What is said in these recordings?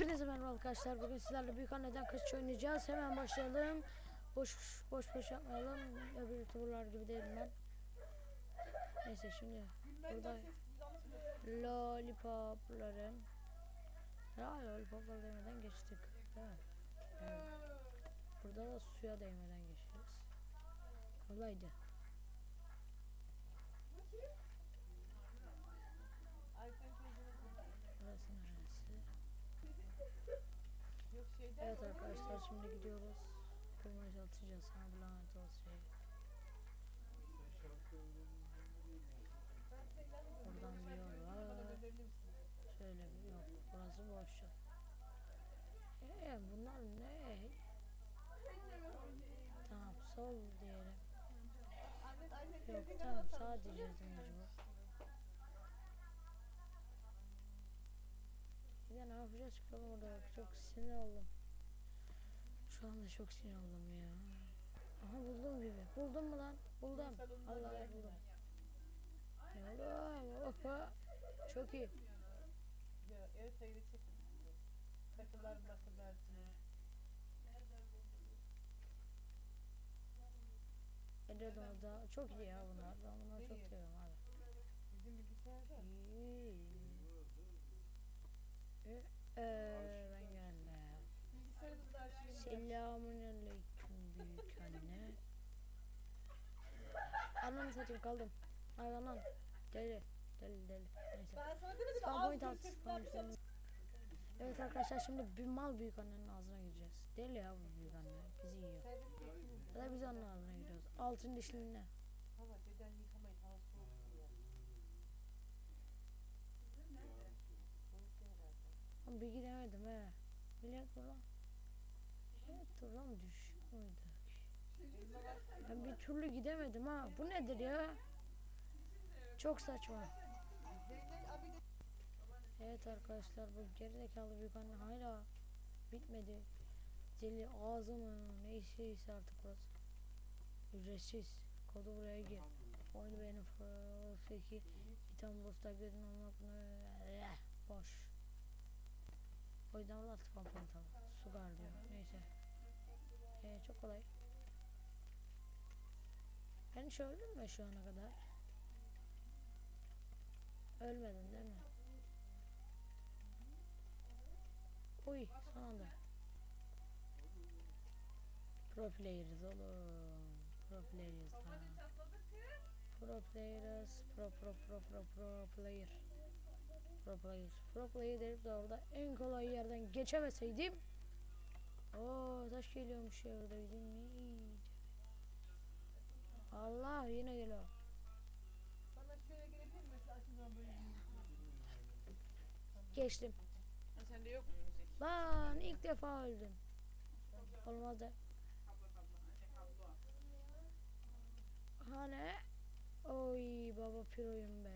Hepinize merhaba arkadaşlar. Bugün sizlerle büyük anneden kaçış oynayacağız. Hemen başlayalım. Boş boş boş yapmayalım. Öbür youtuberlar gibi değilim ben. Neyse şimdi burada lollipopların ya lollipoplar değmeden geçtik. Değil mi? Evet. Burada da suya değmeden geçiyoruz. Kolaydı. Burası neresi? Evet arkadaşlar şimdi gidiyoruz. Kırmaya çalışacağız. Sana lanet olsun. Buradan bir yol var. Şöyle bir yok. Burası boş. Eee bunlar ne? Tamam sol diyelim. Yok tamam sağ diyeceğiz mecbur. Bir de ne yapacağız çıkalım orada çok sinir oldum. Şu anda çok sinir oldum ya. Aha buldum gibi. Buldum mu lan? Buldum. Vallahi buldum. Buldum. Hoppa. Çok iyi. Evet sayıda çek. Takılar bakılar. Ediyordum orada. Çok iyi ya bunlar. Ben bunları çok seviyorum abi. Bizim bilgisayarda. İyi. Ee, ee, ben geldim. Bilgisayarımızda arşivimiz var. Selamun aleyküm büyük anne. Ananı satayım kaldım. Ay anan. Deli. Deli deli. Neyse. Az point at. yapacağım. point. Evet arkadaşlar şimdi bir mal büyük annenin ağzına gireceğiz. Deli ya bu büyük anne. Bizi yiyor. Çektin. Ya da biz onun ağzına giriyoruz. Altın dişli ne? Hava deden yıkamayın. Hava soğuk diye. Ama bir gidemedim he. Bilet dur lan. Evet dur lan düşüyor muydu? Ben bir türlü gidemedim ha. Bu nedir ya? Çok saçma. Evet arkadaşlar bu gerizekalı büyük anne hala bitmedi. Deli ağzı mı ne işiyse artık burası. Ücretsiz. Kodu buraya gir. Oyunu benim feki. İtam bosta gözün olmak ne? Boş. O yüzden orada point alın. Sugar diyor. Neyse. Ee, çok kolay. Ben hiç öldüm mü şu ana kadar? Ölmedin değil mi? Uy son anda. Pro players oğlum. Pro players lan. Pro players. Pro pro pro pro pro player. Pro players. Pro player derip de orada en kolay yerden geçemeseydim. Oo taş geliyormuş ya orada bizim iyice. Allah yine geliyor. bana şöyle gelebilir böyle. Geçtim. Ha sende yok mu müzik? Lan ilk defa öldüm. Olmadı. Hani? Oy baba piroyum be.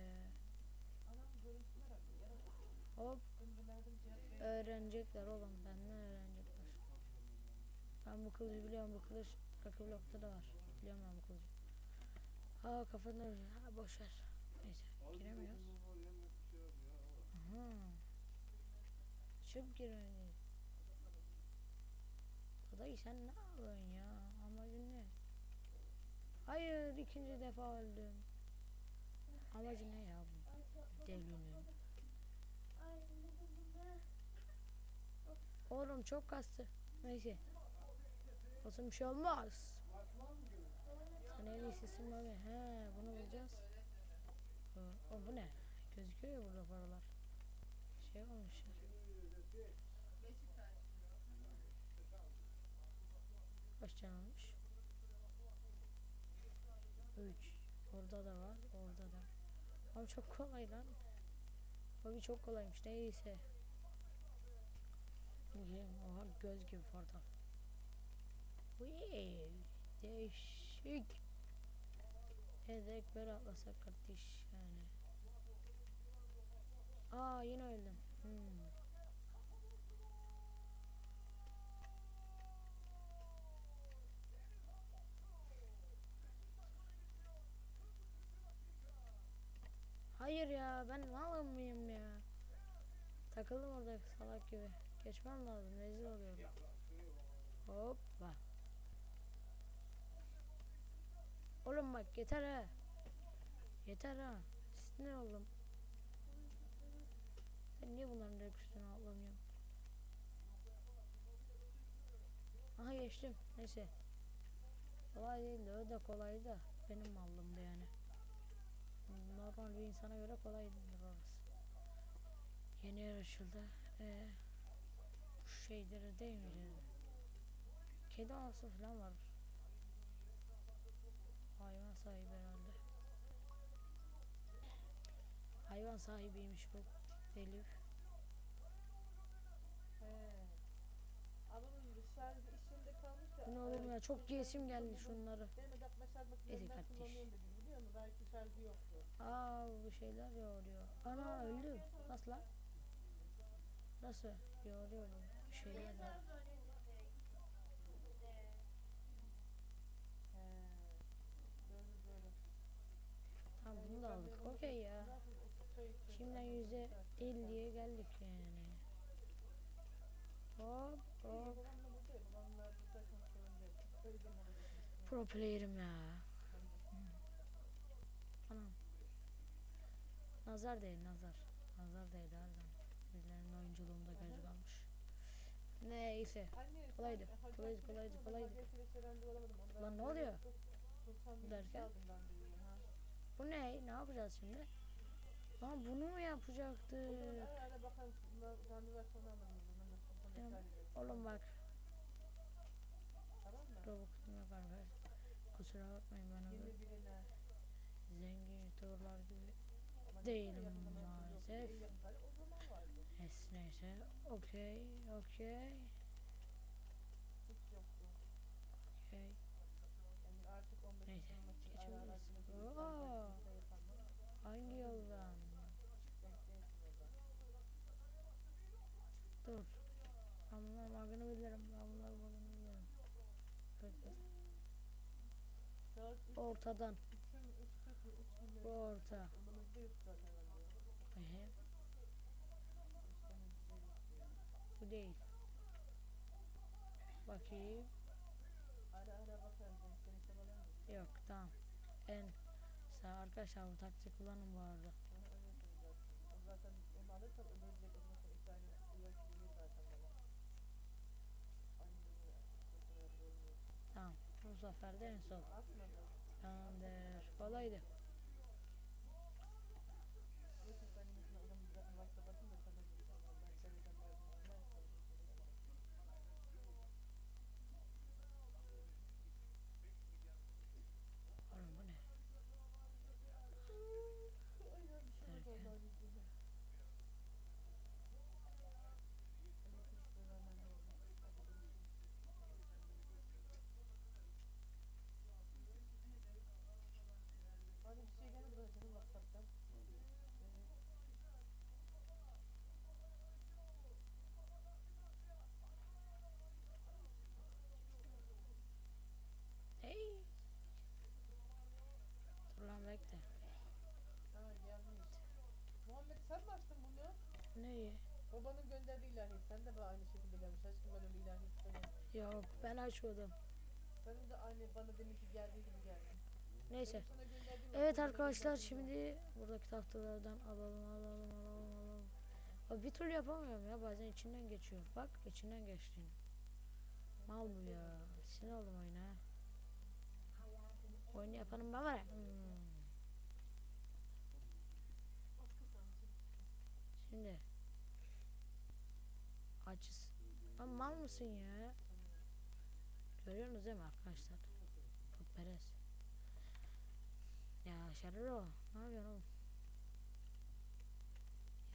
Hop öğrenecekler oğlum benden öğrenecekler. Ben bu kılıcı biliyorum bu kılıç rakı blokta da var. Biliyorum ben bu kılıcı. Ha kafanda ha boş. Neyse giremiyoruz. Aha. Çıp girmedi. Dayı sen ne yapıyorsun ya? Amacın ne? Hayır ikinci defa öldüm. Amacı ne ya bu? Delinin. Oğlum çok kastı. Neyse. Olsun bir şey olmaz. Sen en iyisisin abi. He bunu bulacağız. O, bu ne? Gözüküyor ya burada paralar. Şey olmuşlar. Kaç tane olmuş? 3. Orada da var. Orada da. Ama çok kolay lan. Abi çok kolaymış. Neyse. Oha göz gibi portal. Uy, değişik. Edek böyle atlasak kardeş yani. Aa yine öldüm. Hmm. Hayır ya ben malım mıyım ya? Takıldım orada salak gibi. Geçmem lazım. Rezil oluyorum. Hoppa. Oğlum bak yeter ha. Yeter ha. Sinir oldum. Ben niye bunların direkt üstüne atlamıyorum? Aha geçtim. Neyse. Kolay değildi. O da kolaydı. Benim mallımdı yani. Normal bir insana göre kolaydır orası. Yeni yer. Ee, bu şeyleri değil mi? Kedi anası falan var. Hayvan sahibi herhalde. Hayvan sahibiymiş bu Elif. He. İşinde kalmış da. Ne oğlum ya çok giyesim geldi şunları. Benim makinesinden kardeş. biliyor musun? Belki şarjı yoktu. Aa bu şeyler yoğuruyor. Ana öldüm. Nasıl lan? Nasıl? Yoğuruyor bu şeyler. var. He. Böyle böyle. Tamam bunu da aldık. Okey ya. Şimdiden yüzde elliye geldik yani. Hop hop. Pro player'im ya. Anam. Nazar değil nazar. Nazar değil harbiden. Birilerinin oyunculuğumda göz kalmış. Neyse. Kolaydı, kolaydı, kolaydı, kolaydı. Lan ne oluyor? Derken? Bu ne? Ne yapacağız şimdi? Lan bunu mu yapacaktık? Oğlum bak. Robux'um yok arkadaşlar. Kusura bakmayın bana da zengin youtuberlar gibi değilim maalesef. Neyse neyse. Okey, okey, okey. Neyse, geçebiliriz. Oo. Hangi yoldan? Dur. Ben bunların bilirim. Ben bunların bilirim. Bekle. Ortadan. Bu orta. Ehe. Bu değil. Bakayım. Ara ara bakarım. Yok tamam en sağ arkadaşlar bu taktiği kullanın bu arada. Zaten alırsan öbür Tamam. Bu sefer de en son. Tamamdır. Kolaydı. Lan bekle. Ha gelmiş. Muhammed sen mi açtın bunu? Neyi? Babanın gönderdiği ilahi. Sen de bana aynı şekilde gelmiş. Aşkım ben öyle ilahi istemem. Yok ben açmadım. Benim de aynı bana deminki geldiği gibi geldi. Neyse. Benim sana gönderdiğim Evet arkadaşlar şimdi buradaki tahtalardan alalım alalım alalım alalım. Abi bir türlü yapamıyorum ya bazen içinden geçiyor. Bak içinden geçti. Mal bu ya. Sinir oldum oyuna. ha. Oyunu yapanın ben var ya. hmm. açız. Lan mal mısın ya? Görüyorsunuz değil mi arkadaşlar? Perez. Ya Şerro ne yapıyorsun oğlum?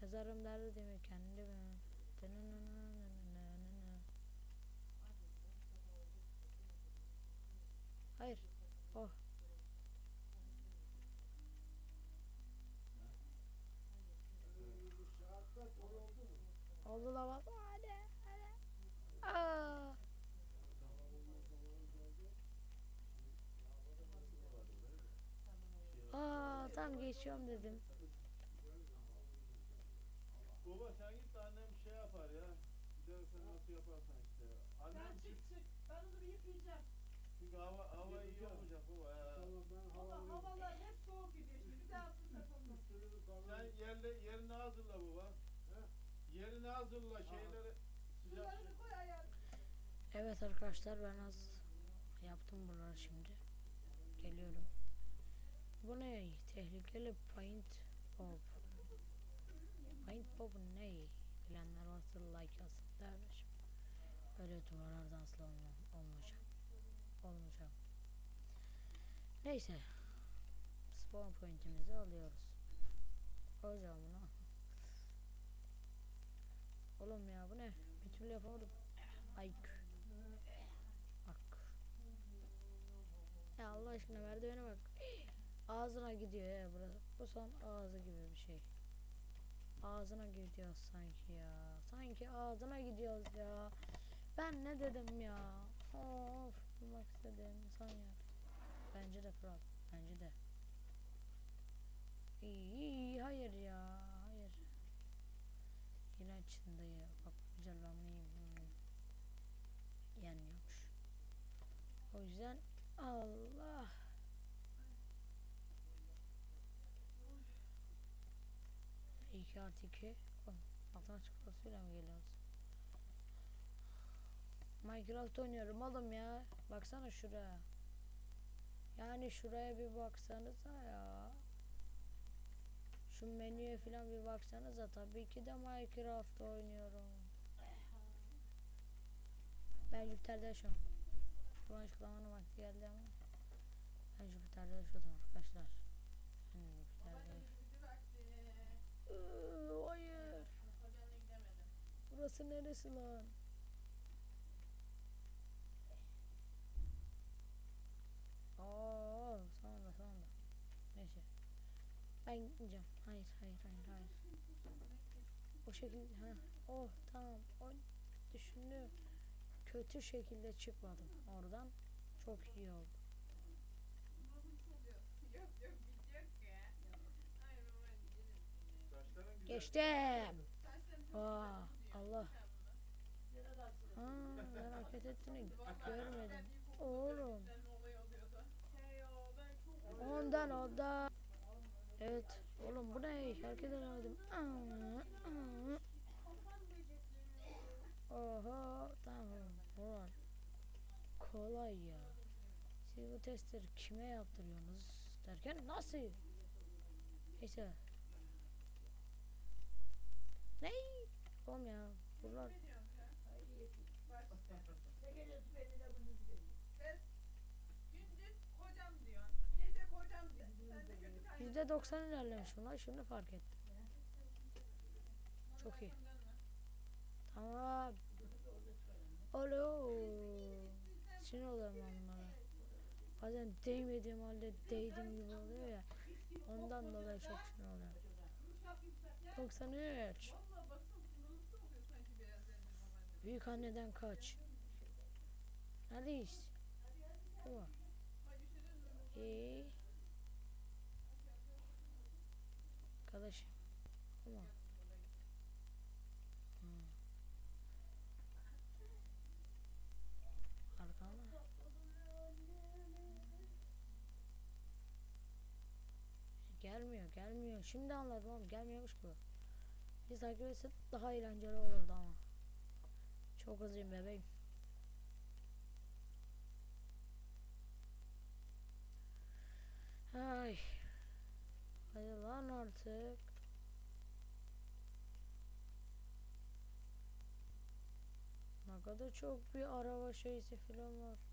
Yazarım derdi değil mi kendi mi? Hayır. Oh. Oldu la baba. Geçiyorum dedim. Baba sen git de annem şey yapar ya. istersen nasıl yaparsan işte. Annem Sen çık çık. Ben onu bir yıkayacağım. çünkü hava, hava iyi olmayacak baba ya. Tamam ben Valla hava havalar hep soğuk gidiyor şimdi. Bir daha ısın takılma. Üstünü Sen yerle, yerini hazırla baba. He? Yerini hazırla şeyleri sıcak. Sularını koy ayağa. Evet arkadaşlar ben az yaptım buraları şimdi. Geliyorum. Bu ne? Tehlikeli paint pop. Paint pop ne? Bilenler varsa like yazsın dermiş. Öyle duvarlardan asla olma, olmayacağım. Olmayacağım. Neyse. Spawn point'imizi alıyoruz. Koyacağım bunu. Oğlum ya bu ne? Bir türlü yapamadım. Ayk. Bak. Ya Allah aşkına merdivene bak. Ağzına gidiyor ya burası. Bu son ağzı gibi bir şey. Ağzına gidiyor sanki ya. Sanki ağzına gidiyoruz ya. Ben ne dedim ya? Of, bulmak istedim son yer. Bence de kral. Bence de. İyi, iyi, hayır ya. Hayır. Yine içinde ya. Bak güzel ben bunu yiyeyim. Hmm. Yenmiyormuş. O yüzden Allah. İki artı iki. Oğlum, Matematik kurasıyla mı geliyoruz? Minecraft oynuyorum oğlum ya. Baksana şuraya. Yani şuraya bir baksanıza ya. Şu menüye falan bir baksanıza. Tabii ki de Minecraft oynuyorum. Ben Jüpiter'de yaşıyorum. An açıklamanın vakti geldi ama. Ben Jüpiter'de yaşıyordum arkadaşlar. Ben Jüpiter'de yaşıyorum. Iıı, Hayır. Burası neresi lan? Oo, sonunda sonunda. Neyse. Ben gitmeyeceğim. Hayır, hayır, hayır, hayır. O şekilde, ha. Oh, tamam. O düşündüm. Kötü şekilde çıkmadım oradan. Çok iyi oldu. Geçtim. Aa, Allah. Ha, ben ettiğini görmedim. Oğlum. Ondan o. Evet. Oğlum bu ne? Hareket edemedim. Oho. Tamam. Ulan. Kolay ya. Siz bu testleri kime yaptırıyorsunuz? Derken nasıl? Neyse. Ne? Oğlum ya. Bunlar yüzde doksan ilerlemiş bunlar. Şimdi fark ettim. Çok iyi. Tamam. Alo. Sinir oluyorum ben bunlara. Bazen değmediğim halde değdim gibi oluyor ya. Ondan dolayı çok sinir oluyorum. 93. Büyük anneden kaç. Neredeyiz? Bu mu? İyi. Arkadaşım. Bu mu? Hmm. Gelmiyor, gelmiyor. Şimdi anladım oğlum. Gelmiyormuş bu. Biz takip etsek daha eğlenceli olurdu ama. Çok hızlıyım bebeğim. Ay. Hadi lan artık. Ne kadar çok bir araba şeysi falan var.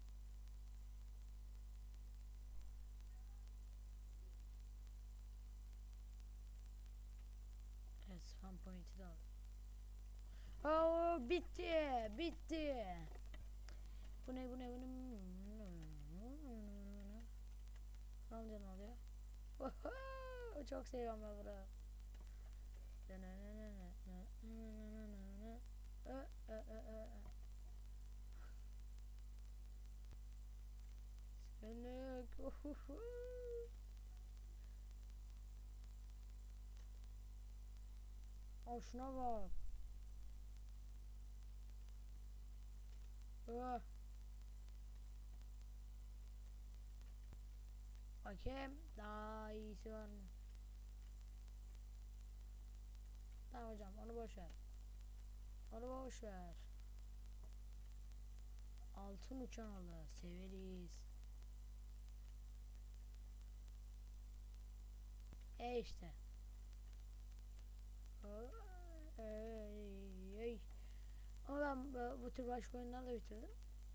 Evet, spam point'i de aldım. Oo, bitti, bitti. Bu ne, bu ne, bu ne? Ne olunca ne oluyor? Oho, çok seviyorum ben bunu. Sönük. Al şuna bak. Ah. Oh. Hakem daha iyisi var mı? Tamam hocam onu boş ver. Onu boş. Altın uçan alı severiz. E işte. Ey, ey. Ama ben bu, tür başka oyunlar da bitirdim.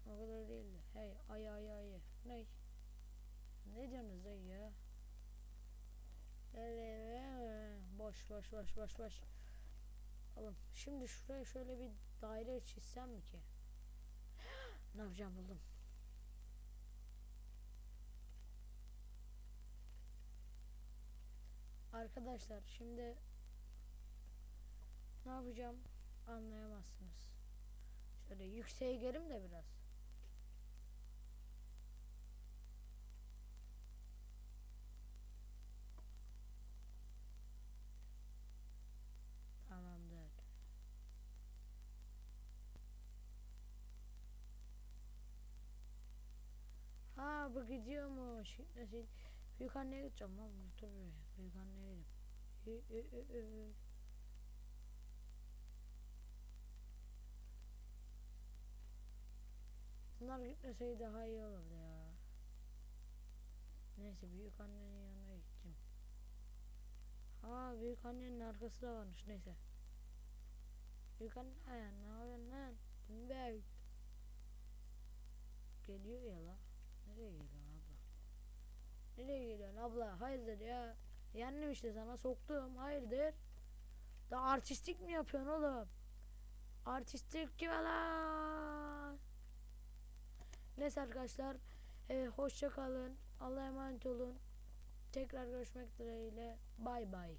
O kadar değildi. Hey ay ay ay. Ne? Ne diyorsunuz dayı ya? Boş boş boş boş boş. Oğlum şimdi şuraya şöyle bir daire çizsem mi ki? ne yapacağım buldum. Arkadaşlar şimdi ne yapacağım anlayamazsınız. Şöyle yükseğe gelim de biraz. Tamamdır. Ha bu gidiyormuş. Büyük anneye gideceğim lan. Dur. Büyük anneye gideyim. Bunlar gitmeseydi daha iyi olurdu ya. Neyse büyük annenin yanına gideceğim. Ha büyük annenin arkası da varmış neyse. Büyük anne ne yapıyorsun lan? Dümbek. Geliyor ya la. Nereye geliyorsun abla? Nereye geliyorsun abla? Hayırdır ya? Yendim işte sana soktum. Hayırdır? Da artistik mi yapıyorsun oğlum? Artistik kime lan? Neyse arkadaşlar. E, hoşça kalın. Allah'a emanet olun. Tekrar görüşmek dileğiyle. Bay bay.